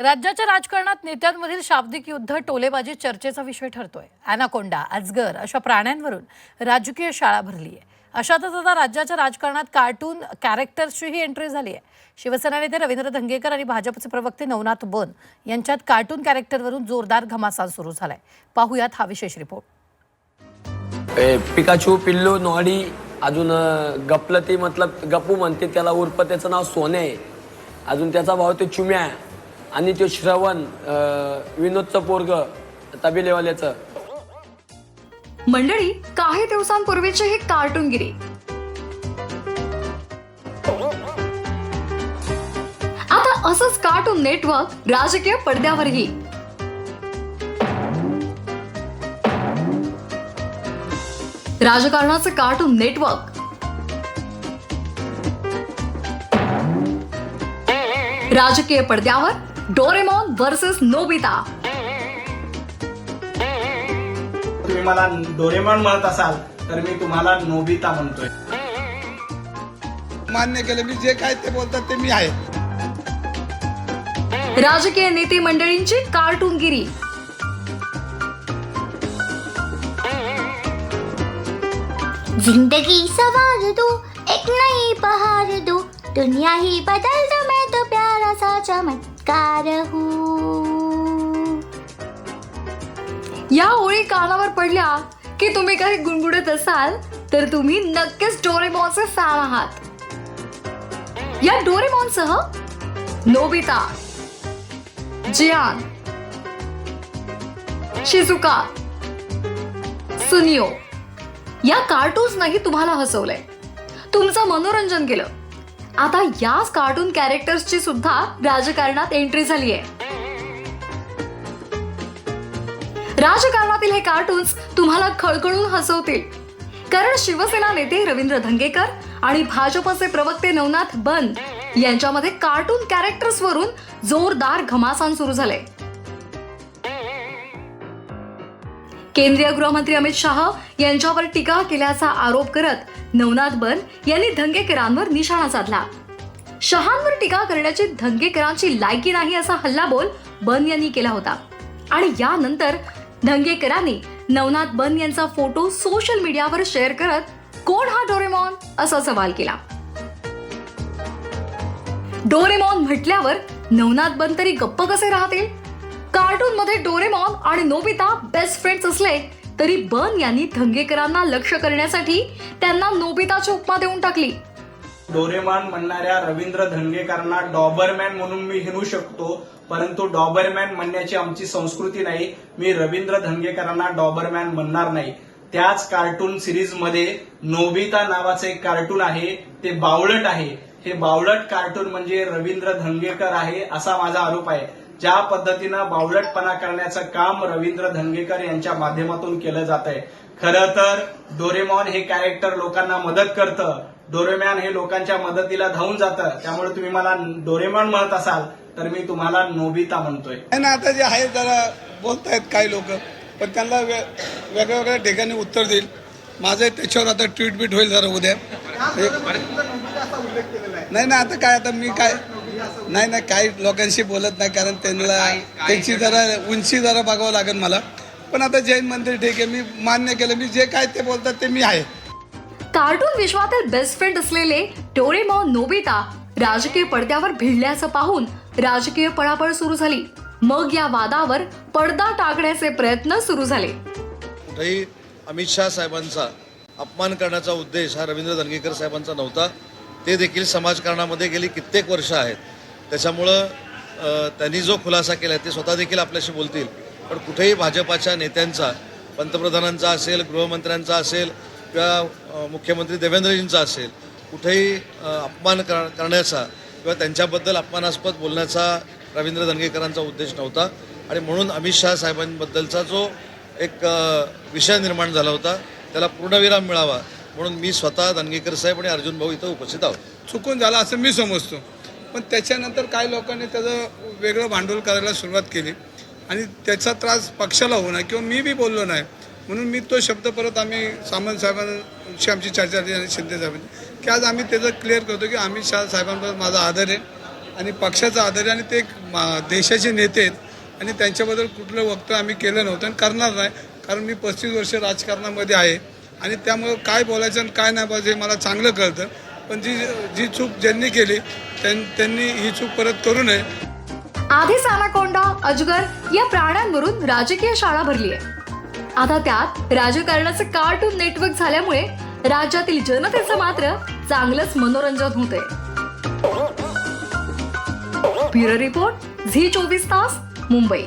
राज्याच्या राजकारणात नेत्यांमधील शाब्दिक युद्ध टोलेबाजी चर्चेचा विषय ठरतोय. अॅनाकोंडा अजगर अशा प्राण्यांवरून राजकीय शाळा भरली आहे अशातच आता राज्याच्या राजकारणात कार्टून कॅरेक्टर्सचीही एंट्री झाली आहे शिवसेना नेते रवींद्र धंगेकर आणि भाजपचे प्रवक्ते नवनाथ बन यांच्यात कार्टून कॅरेक्टरवरून जोरदार घमासान सुरू झालाय. पाहूयात हा विशेष रिपोर्ट. ए, पिकाचू पिल्लू नॉडी अजून गपलती मतलब गप्पू म्हणते त्याला उर्फ त्याचं नाव सोने अजून त्याचा भाव ते चुम्या आणि तो श्रवण विनोदचं पोरग तबिलेवाल्याचं. मंडळी काही दिवसांपूर्वीची ही कार्टूनगिरी. आता असंच कार्टून नेटवर्क राजकीय पडद्यावरही. राजकारणाचं कार्टून नेटवर्क. राजकीय पडद्यावर डोरेमॉन वर्सेस नोबिता. तुम्ही मला डोरेमॉन म्हणत असाल तर मी तुम्हाला नोबिता म्हणतोय. मान्य केलं मी जे काय ते बोलतात ते मी आहे. राजकीय नेते मंडळींची कार्टूनगिरी. जिंदगी सवार दो एक नई बहार दो. दुनिया ही बदल दो मैं तो प्यारा सा चमत्कार हूँ। या ओळी कानावर पडल्या की तुम्ही काही गुणगुणत असाल तर तुम्ही नक्कीच डोरेमॉनचे फॅन आहात. या डोरेमॉनसह नोबिता जियान शिजुका सुनियो या कार्टून्सनाही तुम्हाला हसवलंय. तुमचं मनोरंजन केलं. आता याच कार्टून कॅरेक्टर्सची सुद्धा राजकारणात एंट्री झाली आहे राजकारणातील हे कार्टून्स तुम्हाला खळखळून हसवतील. कारण शिवसेना नेते रवींद्र धंगेकर आणि भाजपचे प्रवक्ते नवनाथ बन यांच्यामध्ये कार्टून कॅरेक्टर्स वरून जोरदार घमासान सुरू झाले. केंद्रीय गृहमंत्री अमित शहा यांच्यावर टीका केल्याचा आरोप करत नवनाथ बन यांनी धंगेकरांवर निशाणा साधला. शहांवर टीका करण्याची धंगेकरांची लायकी नाही असा हल्लाबोल बन यांनी केला होता. आणि यानंतर धंगेकरांनी नवनाथ बन यांचा फोटो सोशल मीडियावर शेअर करत कोण हा डोरेमॉन? असा सवाल केला. डोरेमॉन म्हटल्यावर नवनाथ बन तरी गप्प कसे राहतील? कार्टून मध्ये डोरेमॉन आणि नोबिता बेस्ट फ्रेंड्स असले तरी बन यांनी धंगेकरांना लक्ष करण्यासाठी त्यांना नोबिताची उपमा देऊन टाकली. डोरेमान म्हणणाऱ्या रवींद्र धंगेकरांना डॉबरमॅन म्हणून मी हिनू शकतो परंतु डॉबरमॅन म्हणण्याची आमची संस्कृती नाही. मी रवींद्र धंगेकरांना डॉबरमॅन म्हणणार नाही. त्याच कार्टून सिरीजमध्ये नोबिता नावाचं एक कार्टून आहे ते बावळट आहे. हे बावळट कार्टून म्हणजे रवींद्र धंगेकर आहे असा माझा आरोप आहे. ज्या पद्धतीनं बावळटपणा करण्याचं काम रवींद्र धंगेकर यांच्या माध्यमातून केलं जात आहे. खरं तर डोरेमॉन हे कॅरेक्टर लोकांना मदत करतं. डोरेमॅन हे लोकांच्या मदतीला धावून जातं. त्यामुळे तुम्ही मला डोरेमॉन म्हणत असाल तर मी तुम्हाला नोबिता म्हणतोय. आता जे आहे जरा बोलतायत काही लोक पण त्यांना वे- वेगळ्या वेगळ्या ठिकाणी उत्तर देईल. माझं त्याच्यावर आता ट्विट बीट होईल जरा उद्या. नाही नाही आता काय आता मी काय नाही नाही काही लोकांशी बोलत नाही कारण त्यांना त्यांची जरा उंची जरा बघावं लागेल मला. पण आता जैन मंदिर ठीक आहे. मी मान्य केलं. मी जे काय ते बोलतात ते मी आहे. कार्टून विश्वातील बेस्ट फ्रेंड असलेले डोरेमॉन नोबिता राजकीय पडद्यावर भिडल्याचं पाहून राजकीय पळापळ सुरू झाली. मग या वादावर पडदा टाकण्याचे प्रयत्न सुरू झाले. कुठेही अमित शहा साहेबांचा अपमान करण्याचा उद्देश हा रवींद्र धनगेकर साहेबांचा नव्हता. ते देखील समाजकारणामध्ये गेली कित्येक वर्ष आहेत. त्याच्यामुळं त्यांनी जो खुलासा केला आहे ते स्वतः देखील आपल्याशी बोलतील. पण कुठेही भाजपाच्या नेत्यांचा पंतप्रधानांचा असेल गृहमंत्र्यांचा असेल किंवा मुख्यमंत्री देवेंद्रजींचा असेल कुठेही अपमान कर करण्याचा किंवा त्यांच्याबद्दल अपमानास्पद बोलण्याचा रवींद्र धनगेकरांचा उद्देश नव्हता. आणि म्हणून अमित शहा साहेबांबद्दलचा जो एक विषय निर्माण झाला होता त्याला पूर्णविराम मिळावा म्हणून मी स्वतः दनगेकर साहेब आणि अर्जुन भाऊ इथं उपस्थित आहोत. चुकून झाला असं मी समजतो. पण त्याच्यानंतर काही लोकांनी त्याचं वेगळं भांडवल करायला सुरुवात केली. आणि त्याचा त्रास पक्षाला होणार किंवा मी बी बोललो नाही. म्हणून मी तो शब्द परत आम्ही सामंत साहेबांशी आमची चर्चा झाली आणि शिंदे साहेबांची की आज आम्ही त्याचं क्लिअर करतो की अमित शाह साहेबांबद्दल माझा आदर आहे. आणि पक्षाचा आधार आणि ते एक मा- देशाचे नेते आहेत. आणि त्यांच्याबद्दल कुठलं वक्तव्य आम्ही केलं नव्हतं आणि करणार नाही. कारण मी पस्तीस वर्ष राजकारणामध्ये आहे. आणि त्यामुळं काय बोलायचं आणि काय नाही बोलायचं हे मला चांगलं कळतं. पण जी जी चूक ज्यांनी केली त्यांनी ही चूक परत करू नये. आधीच सानाकोंडा अजगर या प्राण्यांवरून राजकीय शाळा भरली आहे. आता त्यात राजकारणाचं कार्टून नेटवर्क झाल्यामुळे राज्यातील जनतेचं मात्र चांगलंच मनोरंजन होते ब्युरो रिपोर्ट झी चोवीस तास मुंबई.